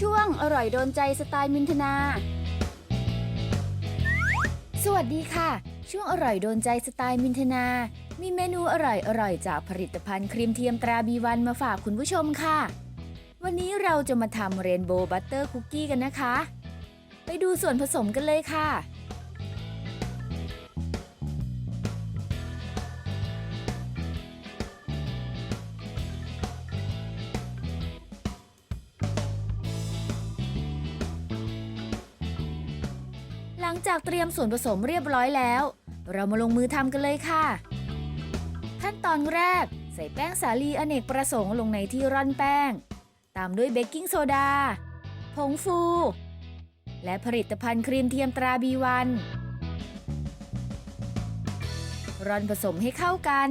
ช่วงอร่อยโดนใจสไตล์มินทนา สวัสดีค่ะ ช่วงอร่อยโดนใจสไตล์มินทนา มีเมนูอร่อยอร่อยจากผลิตภัณฑ์ครีมเทียมตราบีวันมาฝากคุณผู้ชมค่ะ วันนี้เราจะมาทำเรนโบว์บัตเตอร์คุกกี้กันนะคะ ไปดูส่วนผสมกันเลยค่ะ ลังจากเตรียมส่วนผสมเรียบร้อยแล้ว เรามาลงมือทำกันเลยค่ะ ขั้นตอนแรก ใส่แป้งสาลีอเนกประสงค์ลงในที่ร่อนแป้ง ตามด้วยเบกกิ้งโซดา ผงฟู และผลิตภัณฑ์ครีมเทียมตราบีวันร่อนผสมให้เข้ากัน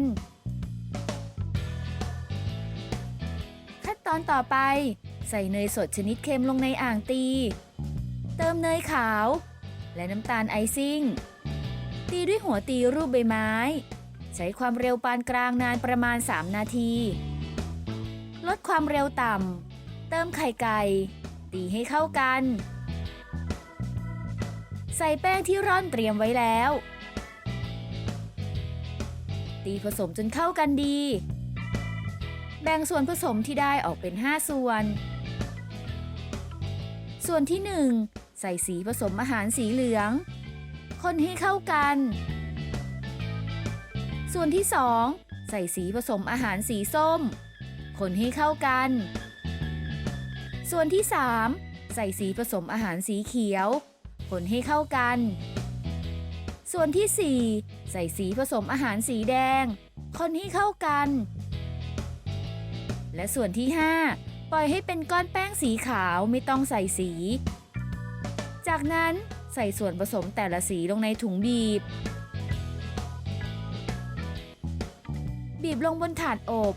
ขั้นตอนต่อไป ใส่เนยสดชนิดเค็มลงในอ่างตี เติมเนยขาว และน้ำตาลไอซิ่ง ตีด้วยหัวตีรูปใบไม้ ใช้ความเร็วปานกลางนานประมาณ 3 นาที ลดความเร็วต่ำ เติมไข่ไก่ ตีให้เข้ากัน ใส่แป้งที่ร่อนเตรียมไว้แล้ว ตีผสมจนเข้ากันดี แบ่งส่วนผสมที่ได้ออกเป็น 5 ส่วน ส่วนที่ 1 ใส่สีผสมอาหารสีเหลือง คนให้เข้ากัน ส่วนที่ 2 ใส่สีผสมอาหารสีส้ม คนให้เข้ากัน ส่วนที่ 3 ใส่สีผสมอาหารสีเขียว คนให้เข้ากัน ส่วนที่ 4 ใส่สีผสมอาหารสีแดง คนให้เข้ากัน และส่วนที่ 5 ปล่อยให้เป็นก้อนแป้งสีขาวไม่ต้องใส่สี จากนั้นใส่ส่วนผสมแต่ละสีลงในถุงบีบ บีบลงบนถาดอบ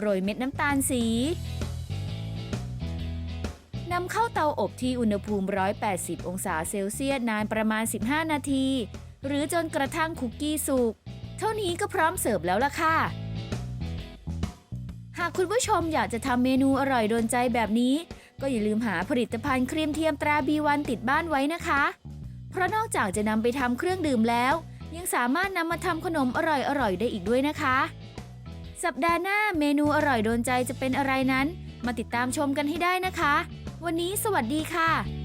โรยเม็ดน้ำตาลสีนำเข้าเตาอบที่อุณหภูมิ 180 องศาเซลเซียสนานประมาณ 15 นาที หรือจนกระทั่งคุกกี้สุก เท่านี้ก็พร้อมเสิร์ฟแล้วล่ะค่ะ หากคุณผู้ชมอยากจะทำเมนูอร่อยโดนใจแบบนี้ ก็อย่าลืมหาผลิตภัณฑ์ครีมเทียมตราบีวันติดบ้านไว้นะคะ เพราะนอกจากจะนำไปทำเครื่องดื่มแล้ว ยังสามารถนำมาทำขนมอร่อยๆได้อีกด้วยนะคะ สัปดาห์หน้าเมนูอร่อยโดนใจจะเป็นอะไรนั้น มาติดตามชมกันให้ได้นะคะ วันนี้สวัสดีค่ะ